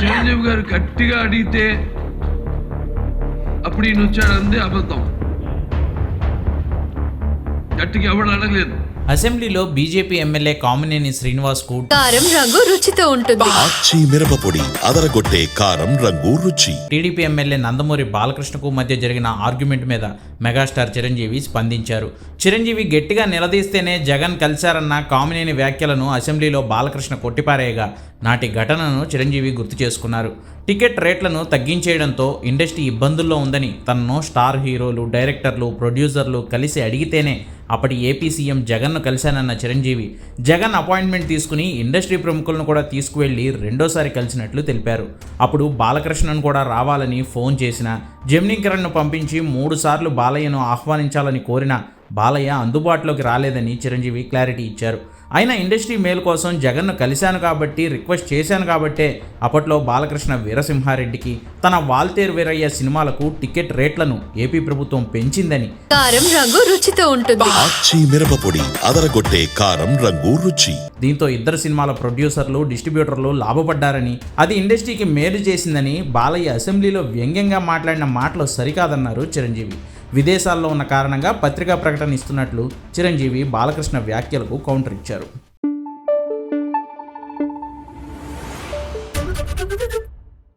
చిరంజీవి గారు గట్టిగా అడిగితే అప్పుడు ఈయన వచ్చాడంది అబద్ధం. గట్టిగా ఎవడు అడగలేదు. అసెంబ్లీలో బీజేపీ ఎమ్మెల్యే కామినేని శ్రీనివాస్కు కారం రంగు రుచితో ఉంటుంది. ఆచి మిరపపొడి అదరగొట్టే కారం రంగు రుచి. టీడీపీ ఎమ్మెల్యే నందమూరి బాలకృష్ణకు మధ్య జరిగిన ఆర్గ్యుమెంట్ మీద మెగాస్టార్ చిరంజీవి స్పందించారు. చిరంజీవి గట్టిగా నిలదీస్తేనే జగన్ కలిశారన్న కామినేని వ్యాఖ్యలను అసెంబ్లీలో బాలకృష్ణ కొట్టిపారేయగా నాటి ఘటనను చిరంజీవి గుర్తు చేసుకున్నారు. టికెట్ రేట్లను తగ్గించేయడంతో ఇండస్ట్రీ ఇబ్బందుల్లో ఉందని తనను స్టార్ హీరోలు డైరెక్టర్లు ప్రొడ్యూసర్లు కలిసి అడిగితేనే అప్పటి ఏపీ సీఎం జగన్ను కలిశానన్న చిరంజీవి. జగన్ అపాయింట్మెంట్ తీసుకుని ఇండస్ట్రీ ప్రముఖులను కూడా తీసుకువెళ్ళి రెండోసారి కలిసినట్లు తెలిపారు. అప్పుడు బాలకృష్ణను కూడా రావాలని ఫోన్ చేసిన జెమినీ పంపించి మూడుసార్లు బాలయ్యను ఆహ్వానించాలని కోరిన బాలయ్య అందుబాటులోకి రాలేదని చిరంజీవి క్లారిటీ ఇచ్చారు. అయినా ఇండస్ట్రీ మేలు కోసం జగన్ను కలిశాను కాబట్టి రిక్వెస్ట్ చేశాను కాబట్టే అప్పట్లో బాలకృష్ణ వీరసింహారెడ్డికి తన వాల్తేరు వీరయ్య సినిమాలకు టికెట్ రేట్లను ఏపీ ప్రభుత్వం పెంచిందని. కారం రంగు రుచితో ఉంటుంది. మిరపపొడి అదరగొట్టే కారం రంగు రుచి. దీంతో ఇద్దరు సినిమాల ప్రొడ్యూసర్లు డిస్ట్రిబ్యూటర్లు లాభపడ్డారని అది ఇండస్ట్రీకి మేలు చేసిందని బాలయ్య అసెంబ్లీలో వ్యంగ్యంగా మాట్లాడిన మాటలు సరికాదన్నారు చిరంజీవి. విదేశాల్లో ఉన్న కారణంగా పత్రికా ప్రకటన ఇస్తున్నట్లు చిరంజీవి బాలకృష్ణ వ్యాఖ్యలకు కౌంటర్ ఇచ్చారు.